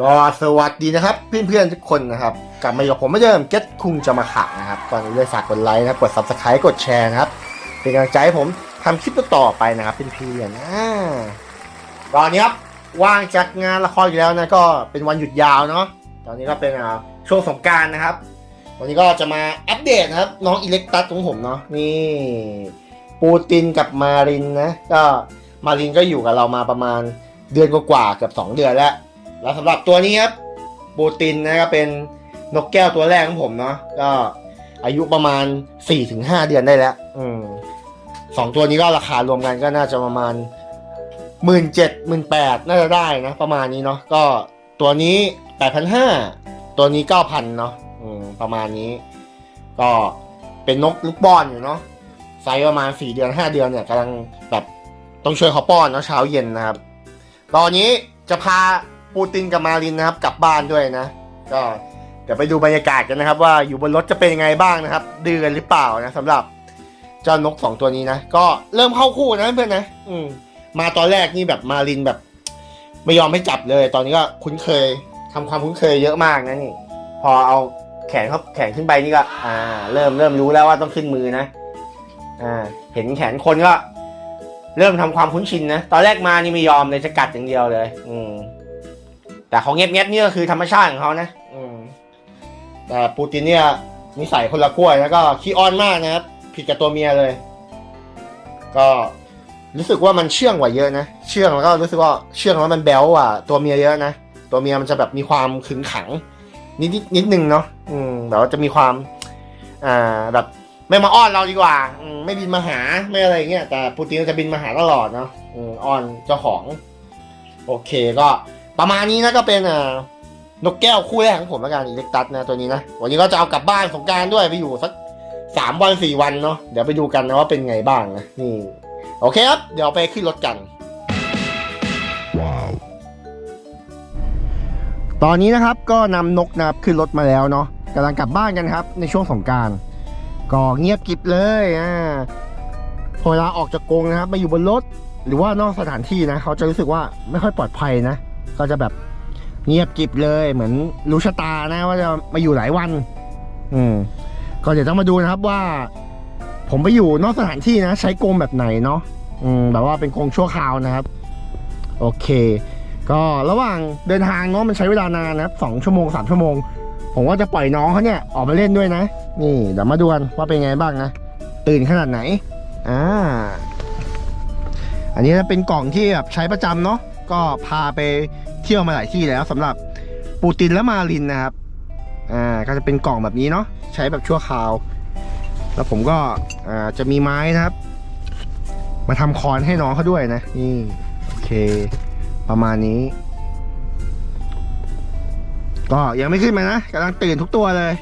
ก็สวัสดีนะครับเพื่อนๆทุกคนนะครับกลับมาอยู่กับผมเหมือนเดิมเก็ตคุงจะมาขังนะครับก่อนอื่นเลยฝากกดไลค์นะครับกด subscribe กดแชร์นะครับเป็นกำลังใจให้ผมทำคลิปต่อไปนะครับเพื่อนๆอ่าตอนนี้ครับว่างจากงานละครอยู่แล้วนะก็เป็นวันหยุดยาวเนาะตอนนี้ก็เป็นช่วงสงการนะครับ วันนี้ก็จะมาอัปเดตนะครับ น้องอิเล็กตัสของผมเนาะนี่ปูตินกับมารินนะก็มารินก็อยู่กับเรามาประมาณเดือนกว่าๆเกือบสองเดือนแล้ว แล้วสำหรับตัวนี้ครับปูตินนะก็เป็นนกแก้วตัวแรกของผมเนาะก็อายุประมาณ 4-5 เดือนได้แล้ว อืมสองตัวนี้ก็ราคารวมกันก็น่าจะประมาณหมื่นเจ็ดหมื่นแปดน่าจะได้นะ ประมาณนี้เนาะก็ตัวนี้แปดพันห้าตัวนี้เก้าพันเนาะอืมประมาณนี้ ก็เป็นนกลูกปอนอยู่เนาะไซส์ประมาณสี่เดือนห้าเดือนเนี่ยกำลังแบบต้องช่วยเขาป้อนเนาะเช้าเย็นนะครับตอนนี้จะพา ปูตินกับมารินนะครับกลับบ้านด้วยนะ ก็เดี๋ยวไปดูบรรยากาศกันนะครับ ว่าอยู่บนรถจะเป็นยังไงบ้างนะครับดื้อกันหรือเปล่านะสำหรับเจ้านกสองตัวนี้นะก็เริ่มเข้าคู่นะเพื่อนนะ อืม มาตอนแรกนี่แบบมารินแบบ ไม่ยอมให้จับเลย ตอนนี้ก็คุ้นเคยทำความคุ้นเคยเยอะมากนะนี่ พอเอาแขนเขาแขนขึ้นไปนี่ก็ อ่า เริ่มเริ่มรู้แล้วว่าต้องขึ้นมือนะ อ่า เห็นแขนคนก็ เริ่มทำความคุ้นชินนะ ตอนแรกมานี่ไม่ยอมเลยจะกัดอย่างเดียวเลย อืม แต่เขาเงียบๆนี่ก็คือธรรมชาติของเขานะอืมแต่ปูตินเนี่ยนิสัยคนละขั้วแล้วก็ขี้อ้อนมากนะครับ ผิดกับตัวเมียเลย ก็รู้สึกว่ามันเชื่องกว่าเยอะนะ เชื่องแล้วก็รู้สึกว่าเชื่องแล้วมันแบ๊วกว่าตัวเมียเยอะนะ ตัวเมียมันจะแบบมีความขึงขังนิดนิดนึงเนาะอืมแบบว่าจะมีความ อ่าแบบไม่มาอ้อนเราดีกว่าอืมไม่บินมาหาไม่อะไรเงี้ยแต่ปูตินจะบินมาหาตลอดเนาะอืมอ้อนเจ้าของ โอเคก็ ประมาณนี้นะก็เป็นอ่านกแก้วคู่แรกของผมแล้วกันอิเล็กตัสนะตัวนี้นะ วันนี้ก็จะเอากลับบ้านสงการด้วยไปอยู่สักสามวันสี่วันเนาะเดี๋ยวไปดูกันนะว่าเป็นไงบ้างนะนี่โอเคครับ เดี๋ยวไปขึ้นรถกัน ตอนนี้นะครับก็นำนกนะครับขึ้นรถมาแล้วเนาะกำลังกลับบ้านกันครับ ในช่วงสงการก็เงียบกิบเลยอ่าพอเวลาออกจากกรงนะครับมาอยู่บนรถ หรือว่านอกสถานที่นะ เขาจะรู้สึกว่าไม่ค่อยปลอดภัยนะ ก็จะแบบเงียบกิบเลยเหมือนรู้ชะตานะว่าจะมาอยู่หลายวัน อืมก็เดี๋ยวต้องมาดูนะครับว่า ผมไปอยู่นอกสถานที่นะ ใช้กรงแบบไหนเนาะอืมแบบว่าเป็นกรงชั่วคราวนะครับ โอเค ก็ระหว่างเดินทางเนาะมันใช้เวลานานนะครับสองชั่วโมงสามชั่วโมง ผมว่าจะปล่อยน้องเขาเนี่ยออกมาเล่นด้วยนะ นี่เดี๋ยวมาดูกันว่าเป็นไงบ้างนะตื่นขนาดไหนอ่าอันนี้เป็นกล่องที่แบบใช้ประจำเนาะ ก็พาไปเที่ยวมาหลายที่แล้วสำหรับปูตินและมารินนะครับ อ่า ก็จะเป็นกล่องแบบนี้เนาะ ใช้แบบชั่วคราว แล้วผมก็ อ่า จะมีไม้นะครับ มาทำคอนให้น้องเขาด้วยนะ นี่ โอเค ประมาณนี้ ก็ยังไม่ขึ้นมานะกำลังตื่นทุกตัวเลย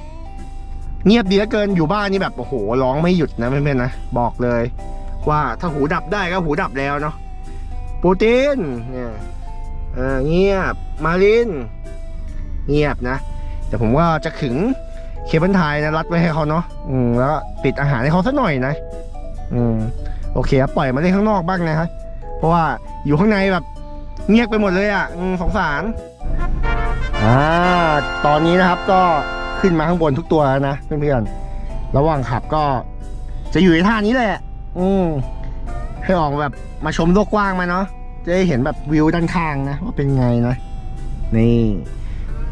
เงียบดีเหลือเกิน อยู่บ้านนี่แบบ โอ้โห ร้องไม่หยุดนะเพื่อนๆนะ บอกเลย ว่าถ้าหูดับได้ก็หูดับแล้วเนาะ ปูตินเนี่ยเงียบ มาลิน เงียบนะ แต่ผมว่าจะขึงเคเบิลไทยนะรัดไว้ให้เขาเนาะอืมแล้วปิดอาหารให้เขาสักหน่อยนะ อืมโอเคครับปล่อยมาเล่นข้างนอกบ้างนะครับเพราะว่าอยู่ข้างในแบบเงียบไปหมดเลยอะอืมสงสารอ่าตอนนี้นะครับก็ขึ้นมาข้างบนทุกตัวแล้วนะเพื่อนๆระหว่างขับก็จะอยู่ในท่านี้แหละ อืมให้ออกแบบ มาชมโลกกว้างมาเนาะจะได้เห็นแบบวิวด้านข้างนะว่าเป็นไงนะ นี่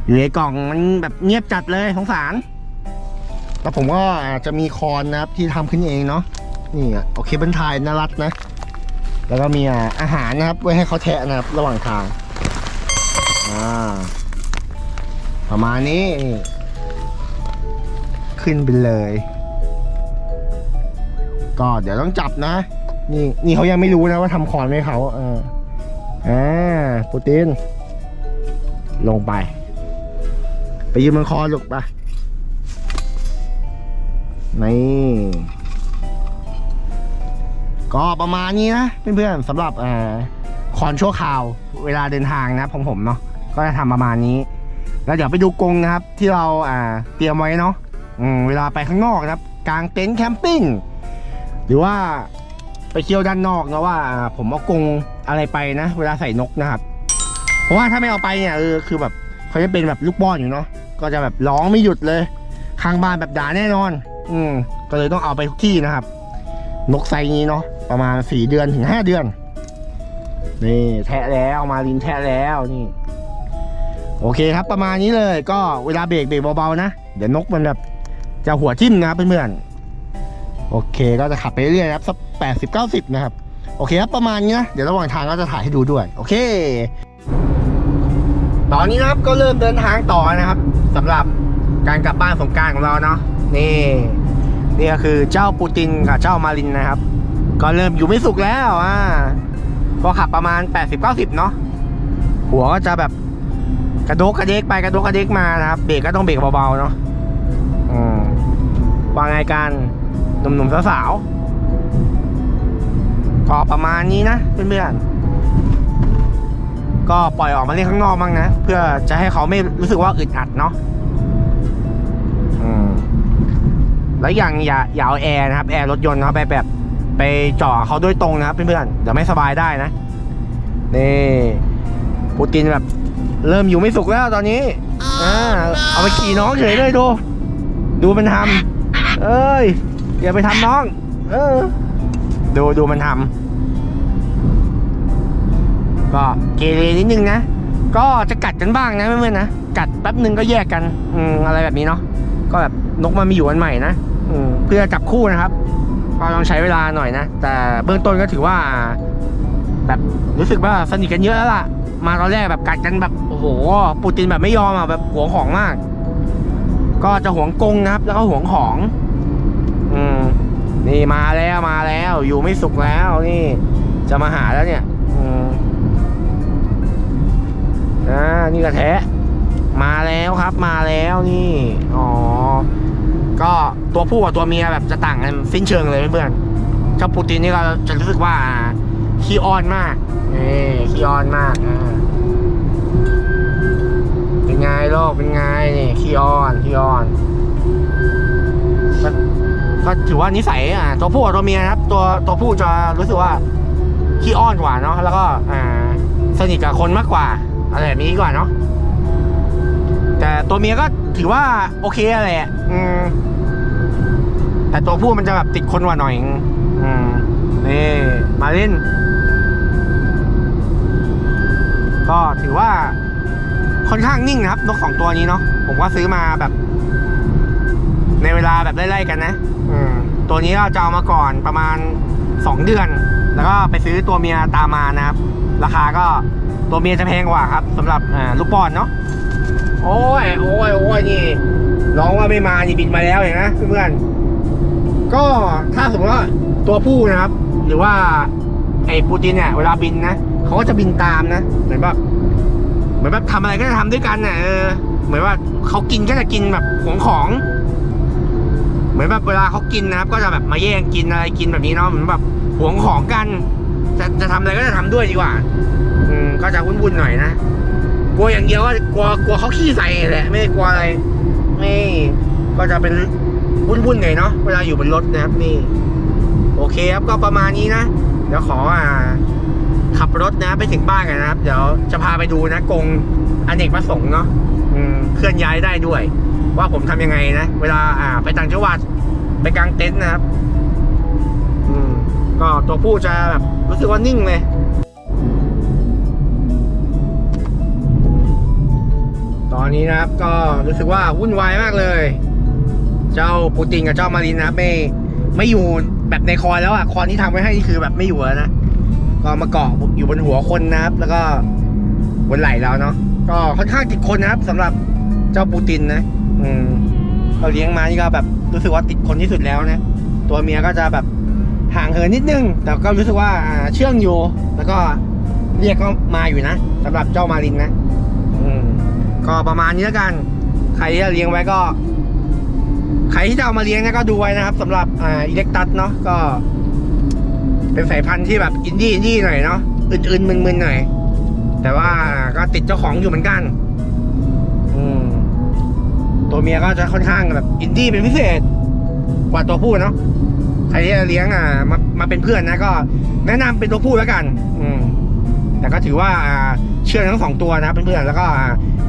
อยู่ในกล่องมันแบบเงียบจัดเลยสงสาร แล้วผมก็อาจจะมีคอนนะครับที่ทำขึ้นเองเนาะนี่อะโอเคเป็นทายนารัดนะ แล้วก็มีอาหารนะครับ ไว้ให้เขาแทะนะครับ ระหว่างทางอ่าประมาณนี้ ขึ้นไปเลย ก็เดี๋ยวต้องจับนะ นี่นี่เขายังไม่รู้นะว่าทำคอนให้เขาเอออ่าปูติน ลงไป ไปยืนบนคอลูกไปนี่ก็ประมาณนี้นะเพื่อนๆสำหรับอ่าคอนชั่วคราวเวลาเดินทางนะของผมเนาะก็จะทำประมาณนี้ แล้วเดี๋ยวไปดูกรงนะครับ ที่เราอ่าเตรียมไว้เนาะเวลาไปข้างนอกนะครับ กลางเต็นท์แคมปิ้งหรือว่า ไปเที่ยวด้านนอกนะว่าผมเอากรงอะไรไปนะ เวลาใส่นกนะครับ เพราะว่าถ้าไม่เอาไปเนี่ยเออคือแบบเขาจะเป็นแบบลูกป้อนอยู่เนาะก็จะแบบร้องไม่หยุดเลยข้างบ้านแบบด่าแน่นอน อืมก็เลยต้องเอาไปทุกที่นะครับ นกไซนี้เนาะประมาณสี่เดือนถึงห้าเดือนนี่แทะแล้วมาลินแทะแล้วนี่ โอเคครับประมาณนี้เลยก็เวลาเบรกเบรกเบาๆนะ เดี๋ยวนกมันแบบจะหัวทิ่มนะครับเพื่อนๆโอเคก็จะขับไปเรื่อยครับ สักแปดสิบเก้าสิบนะครับ โอเคครับ ประมาณนี้นะ เดี๋ยวระหว่างทางก็จะถ่ายให้ดูด้วย โอเค ตอนนี้นะครับก็เริ่มเดินทางต่อนะครับสำหรับการกลับบ้านสงการของเราเนาะนี่นี่ก็คือเจ้าปูตินกับเจ้ามารินนะครับ ก็เริ่มอยู่ไม่สุขแล้วอ่าก็ขับประมาณ 80-90 เนาะหัวก็จะแบบกระโดกกระเดกไปกระโดกกระเดกมานะครับเบรกก็ต้องเบรกเบาๆเนาะอืมว่าไงกันหนุ่มๆสาวๆ ก็ประมาณนี้นะเพื่อนๆก็ปล่อยออกมาเล่นข้างนอกบ้างนะ เพื่อจะให้เขาไม่รู้สึกว่าอึดอัดเนาะอืมแล้วอย่างอย่าอย่าเอาแอร์นะครับแอร์รถยนต์เขาไปแบบไปจ่อเขาโดยตรงนะครับเพื่อนๆเดี๋ยวไม่สบายได้นะนี่ปูตินแบบ เริ่มอยู่ไม่สุขแล้วตอนนี้อ่าเอาไปขี่น้องเฉยเลยดู ดูมันทำเอ้ยอย่าไปทำน้อง เออ ดูดูมันทำก็เกเรนิดนึงนะ ก็จะกัดกันบ้างนะเพื่อนๆนะ กัดแป๊บนึงก็แยกกันอืมอะไรแบบนี้เนาะก็แบบนกมันมีอยู่อันใหม่นะอืมเพื่อจับคู่นะครับก็ต้องใช้เวลาหน่อยนะ แต่เบื้องต้นก็ถือว่า แบบรู้สึกว่าสนิทกันเยอะแล้วล่ะ มาตอนแรกแบบกัดกันแบบโอ้โห ปูตินแบบไม่ยอมอะแบบหวงของมาก ก็จะหวงกงนะครับ แล้วก็หวงของ นี่มาแล้วมาแล้ว อยู่ไม่สุขแล้วนี่ จะมาหาแล้วเนี่ยอ่านี่กระแทะมาแล้วครับมาแล้วนี่ อ๋อ ก็ตัวผู้กับตัวเมียแบบจะต่างกันสิ้นเชิงเลยเพื่อนๆเจ้าปูตินนี่ก็จะรู้สึกว่าขี้อ้อนมากนี่ขี้อ้อนมากอ่าเป็นไงโลกเป็นไงนี่ขี้อ้อนขี้อ้อนก็ ก็ถือว่านิสัยอ่าตัวผู้กับตัวเมียนะครับ ตัวตัวผู้จะรู้สึกว่าขี้อ้อนกว่าเนาะแล้วก็อ่าสนิทกับคนมากกว่าอะไรแบบนี้กว่าเนาะแต่ตัวเมียก็ถือว่าโอเคแหละอืมแต่ตัวผู้มันจะแบบติดคนกว่าหน่อยอืมนี่มาเล่น ก็ถือว่าค่อนข้างนิ่งนะครับนกสองตัวนี้เนาะผมก็ซื้อมาแบบ ในเวลาแบบไล่ๆกันนะอืมตัวนี้เราจะเอามาก่อนประมาณสองเดือน แล้วก็ไปซื้อตัวเมียตามมานะครับ ราคาก็ตัวเมียจะแพงกว่าครับสำหรับอ่าลูกป้อนเนาะโอ้ยโอ้ยโอ้ยนี่ร้องว่าไม่มานี่บินมาแล้วเห็นไหมเพื่อนๆก็ถ้าสมมติว่าตัวผู้นะครับ หรือว่าไอ้ปูตินเนี่ยเวลาบินนะเขาก็จะบินตามนะเหมือนแบบเหมือนแบบทำอะไรก็จะทำด้วยกันน่ะเออเหมือนว่าเขากินก็จะกินแบบของของ เหมือนแบบเวลาเขากินนะครับ ก็จะแบบมาแย่งกินอะไรกินแบบนี้เนาะเหมือนแบบหวงของกัน จะจะทำอะไรก็จะทำด้วยดีกว่า อืมก็จะวุ่นๆหน่อยนะกลัวอย่างเดียวว่ากลัวกลัวเขาขี้ใส่แหละไม่ได้กลัวอะไรนี่ก็จะเป็นวุ่นๆหน่อยเนาะเวลาอยู่บนรถนะครับนี่ โอเคครับก็ประมาณนี้นะเดี๋ยวขออ่าขับรถนะไปถึงบ้านกันนะครับ เดี๋ยวจะพาไปดูนะกรงอเนกประสงค์เนาะเคลื่อนย้ายได้ด้วย ว่าผมทำยังไงนะ เวลาอ่าไปต่างจังหวัดไปกลางเต็นท์นะครับ อืม ก็ตัวผู้จะแบบรู้สึกว่านิ่งเลยตอนนี้นะครับก็รู้สึกว่าวุ่นวายมากเลย เจ้าปูตินกับเจ้ามารินนะไม่ไม่อยู่แบบในคอนแล้วอะคอนที่ทำไว้ให้นี่คือแบบไม่อยู่แล้วนะก็มาเกาะอยู่บนหัวคนนะครับ แล้วก็บนไหล่เราเนาะก็ค่อนข้างติดคนนะครับสำหรับเจ้าปูตินนะ อืมเราเลี้ยงมานี่ก็แบบรู้สึกว่าติดคนที่สุดแล้วนะตัวเมียก็จะแบบห่างเหินนิดนึง แต่ก็รู้สึกว่าอ่าเชื่องอยู่ แล้วก็เรียกก็มาอยู่นะสำหรับเจ้ามารินนะอืมก็ประมาณนี้แล้วกัน ใครที่จะเลี้ยงไว้ก็ ใครที่จะเอามาเลี้ยงเนะก็ดูไว้นะครับสำหรับอ่าอิเล็กตัสเนาะก็ เป็นสายพันธุ์ที่แบบอินดี้อินดี้หน่อยเนาะอื่นๆมึนๆหน่อยแต่ว่าก็ติดเจ้าของอยู่เหมือนกันอืม ตัวเมียก็จะค่อนข้างแบบอินดี้เป็นพิเศษ กว่าตัวผู้เนาะใครที่จะเลี้ยงอ่ามามาเป็นเพื่อนนะก็ แนะนำเป็นตัวผู้แล้วกัน อืมแต่ก็ถือว่าอ่าเชื่องทั้งสองตัวนะเพื่อนๆแล้วก็อ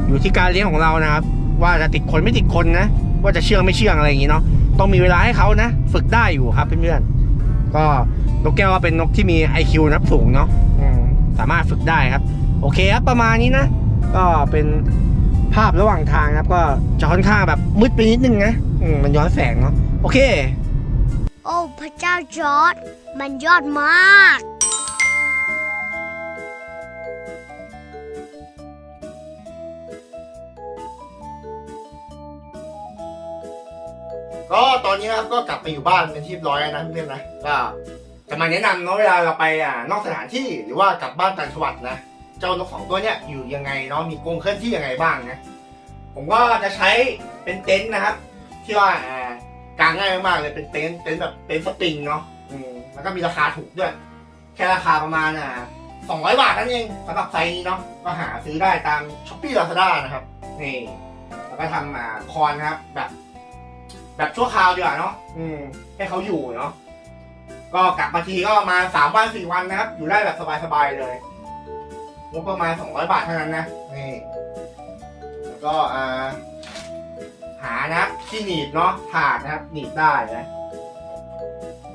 อยู่ที่การเลี้ยงของเรานะครับ ว่าจะติดคนไม่ติดคนนะ ว่าจะเชื่องไม่เชื่องอะไรอย่างงี้เนาะต้องมีเวลาให้เขานะ ฝึกได้อยู่ครับเพื่อนๆก็นกแก้วเป็นนกที่มี IQ นับสูงเนาะอืมสามารถฝึกได้ครับ โอเคครับประมาณนี้นะ ก็เป็น ภาพระหว่างทางนะครับก็จะค่อนข้างแบบมืดไปนิดนึงนะอืมมันย้อนแสงเนาะโอเค โอ้พระเจ้าจอร์ดมันยอดมาก ก็ตอนนี้นะครับก็กลับไปอยู่บ้านเป็นที่เรียบร้อยแล้วนะเพื่อนๆนะก็จะมาแนะนำเนาะเวลาเราไปอ่านอกสถานที่หรือว่ากลับบ้านต่างจังหวัดนะ เจ้านกของตัวเนี้ยอยู่ยังไงเนาะมีกรงเคลื่อนที่ยังไงบ้างนะผมก็จะใช้เป็นเต็นท์นะครับ ที่ว่าอ่ากางง่ายมากๆเลยเป็นเต็นท์เต็นท์แบบเต็นท์สปริงเนาะอืมแล้วก็มีราคาถูกด้วย แค่ราคาประมาณอ่าสองร้อยบาทนั่นเองสำหรับไซส์นี้เนาะก็หาซื้อได้ตามช้อปปี้ลาซาด้านะครับนี่แล้วก็ทำอ่าคอนครับแบบ แบบชั่วคราวดีกว่าเนาะอืม ให้เขาอยู่เนาะก็กลับมาทีก็มาสามวันสี่วันนะครับ อยู่ได้แบบสบายๆเลย งบประมาณสองร้อยบาทเท่านั้นนะนี่แล้วก็อ่าหานะครับที่หนีบเนาะถาดนะครับ หนีบได้นะ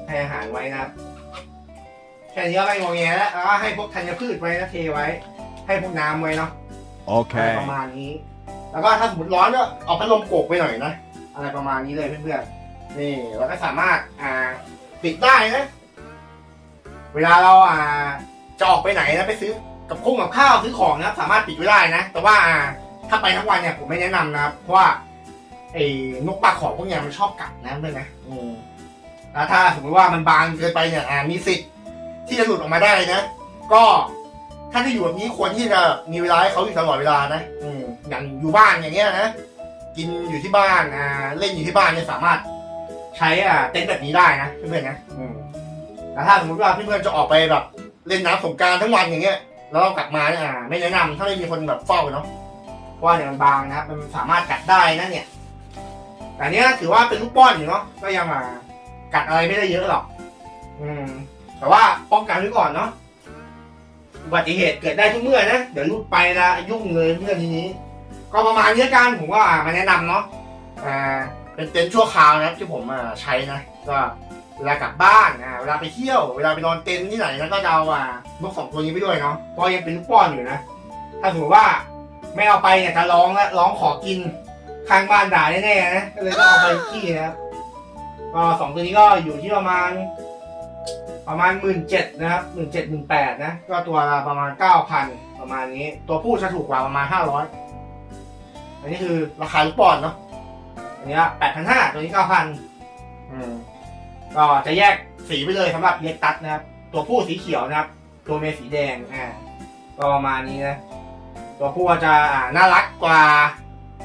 ให้อาหารไว้นะครับแค่นี้ก็ไม่งอแงแล้วแล้วก็ให้พวกธัญพืชไว้นะเทไว้ ให้พวกน้ำไว้เนาะ อะไรประมาณนี้ แล้วก็ถ้าสมมติร้อนก็เอาพัดลมโกกไปหน่อยนะ อะไรประมาณนี้เลยเพื่อนๆ นี่เราก็สามารถอ่าปิดได้นะ เวลาเราอ่าจะออกไปไหนนะไปซื้อ กับคุ้งกับข้าวซื้อของนะครับ สามารถปิดไว้ได้นะ แต่ว่าอ่าถ้าไปทั้งวันเนี่ยผมไม่แนะนำนะครับ เพราะว่าไอ้นกปลาขอพวกเนี้ยมันชอบกัดนะเพื่อนนะอืมแล้วถ้าสมมติว่ามันบางเกินไปเนี่ยอ่ามีสิทธิ์ที่จะหลุดออกมาได้นะ ก็ถ้าจะอยู่แบบนี้ควรที่จะมีเวลาให้เขาอยู่ตลอดเวลานะอืมอย่างอยู่บ้านอย่างเงี้ยนะ กินอยู่ที่บ้านอ่าเล่นอยู่ที่บ้านเนี่ยสามารถใช้อ่าเต็นท์แบบนี้ได้นะเพื่อนๆนะอืมแต่ถ้าสมมติว่าเพื่อนๆจะออกไปแบบ เล่นน้ำสงกรารทั้งวันอย่างเงี้ย แล้วเรากลับมาเนี่ยอ่าไม่แนะนำถ้าไม่มีคนแบบเฝ้าเนาะเพราะว่าเนี่ยมันบางนะครับมันสามารถกัดได้นะเนี่ย แต่เนี้ยถือว่าเป็นลูกป้อนอยู่เนาะก็ยังอ่ากัดอะไรไม่ได้เยอะหรอก อืม แต่ว่าป้องกันไว้ก่อนเนาะอุบัติเหตุเกิดได้ทุกเมื่อนะเดี๋ยวรูดไปละยุ่งเลยเมื่อทีนี้ ก็ประมาณนี้ละกันผมก็มาแนะนำเนาะอ่าเป็นเต็นท์ชั่วคราวนะครับที่ผมอ่าใช้นะก็ เวลากลับบ้านอ่าเวลาไปเที่ยว เวลาไปนอนเต็นท์ที่ไหนนะก็เอาอ่านกสองตัวนี้ไปด้วยเนาะเพราะยังเป็นลูกป้อนอยู่นะ ถ้าสมมติว่าไม่เอาไปเนี่ยจะร้องแล้วร้องขอกินข้างบ้านด่าแน่ๆนะก็เลยต้องเอาไปขี้นะครับก็สองตัวนี้ก็อยู่ที่ประมาณ ประมาณหมื่นเจ็ดนะครับหมื่นเจ็ดหมื่นแปดนะ ก็ตัวละประมาณเก้าพันประมาณนี้ ตัวผู้จะถูกกว่าประมาณห้าร้อยอันนี้คือราคาลูกบอลเนาะอันนี้แปดพันห้าตัวนี้เก้าพันอืม ก็จะแยกสีไปเลยสำหรับเล็กตัดนะครับ ตัวผู้สีเขียวนะครับ ตัวเมียสีแดงอ่าก็ประมาณนี้นะตัวผู้จะอ่าน่ารักกว่า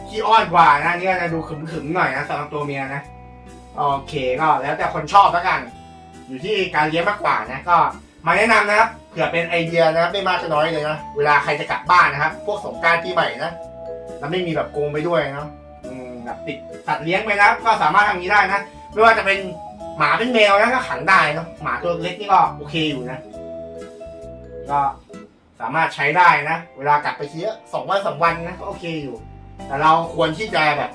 ขี้อ้อนกว่านะนี่ก็จะดูขึมๆหน่อยนะสำหรับตัวเมียนะโอเคก็แล้วแต่คนชอบแล้วกัน อยู่ที่การเลี้ยงมากกว่านะก็มาแนะนำนะครับเผื่อเป็นไอเดียนะครับไม่มากก็น้อยเลยนะเวลาใครจะกลับบ้านนะครับ พวกสงการปีใหม่นะแล้วไม่มีแบบโกงไปด้วยเนาะอืมแบบติดสัตว์เลี้ยงไปนะก็สามารถทำนี้ได้นะ ไม่ว่าจะเป็น หมาเป็นแมวนะก็ขังได้เนาะหมาตัวเล็กนี่ก็โอเคอยู่นะ ก็สามารถใช้ได้นะ เวลากลับไปเที่ยสองวันสามวันนะก็โอเคอยู่ แต่เราควรที่จะแบบ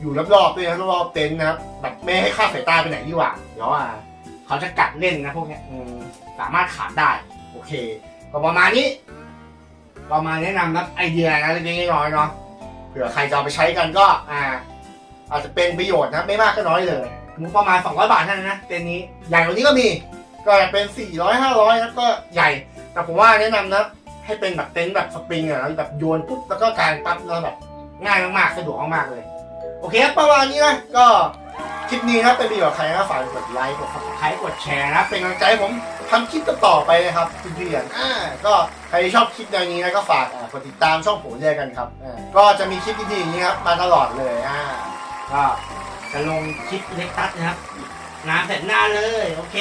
อยู่รอบๆด้วยนะรอบๆเต็นท์นะครับแบบไม่ให้ค่าสายตาไปไหนดีกว่าเดี๋ยวอะเขาจะกัดเล่นนะพวกเนี้ยสามารถขาดได้ โอเค ก็ประมาณนี้ ประมาณแนะนำนะไอเดียนะเล็กๆน้อยๆเนาะเผื่อใครจะเอาไปใช้กันก็ อ่า อาจจะเป็นประโยชน์นะไม่มากก็น้อยเลย งบประมาณ 200 บาทเท่านั้นนะเต็นท์นี้ใหญ่กว่านี้ก็มีก็เป็น 400 500นะก็ใหญ่ แต่ผมว่าแนะนำนะให้เป็นแบบเต็นท์แบบสปริงอะนะแบบโยนปุ๊บแล้วก็กางปั๊บแล้วแบบง่ายมากๆสะดวกมากๆเลย โอเคครับประมาณนี้นะก็คลิปนี้นะครับเป็นประโยชน์ใครนะฝากกดไลค์กดซับสไครต์กดแชร์นะเป็นกำลังใจให้ผมทำคลิปต่อไปนะครับเพื่อนๆอ่าก็ใครชอบคลิปแนวนี้นะก็ฝากกดติดตามช่องผมด้วยกันครับอ่าก็จะมีคลิปดีๆอย่างนี้ครับมาตลอดเลยอ่าก็ จะลงคลิปเล็กตัดนะครับน้ำเสร็จหน้าเลย โอเค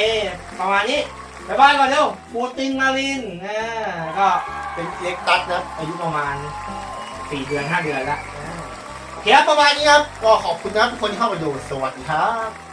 ประมาณนี้ไปบ้านก่อนเร็วปูตินมารินนะก็เป็นเล็กตัดนะอายุประมาณสี่เดือนห้าเดือนละโอเคครับประมาณนี้ครับก็ขอบคุณนะครับทุกคนที่เข้ามาดูสวัสดีครับ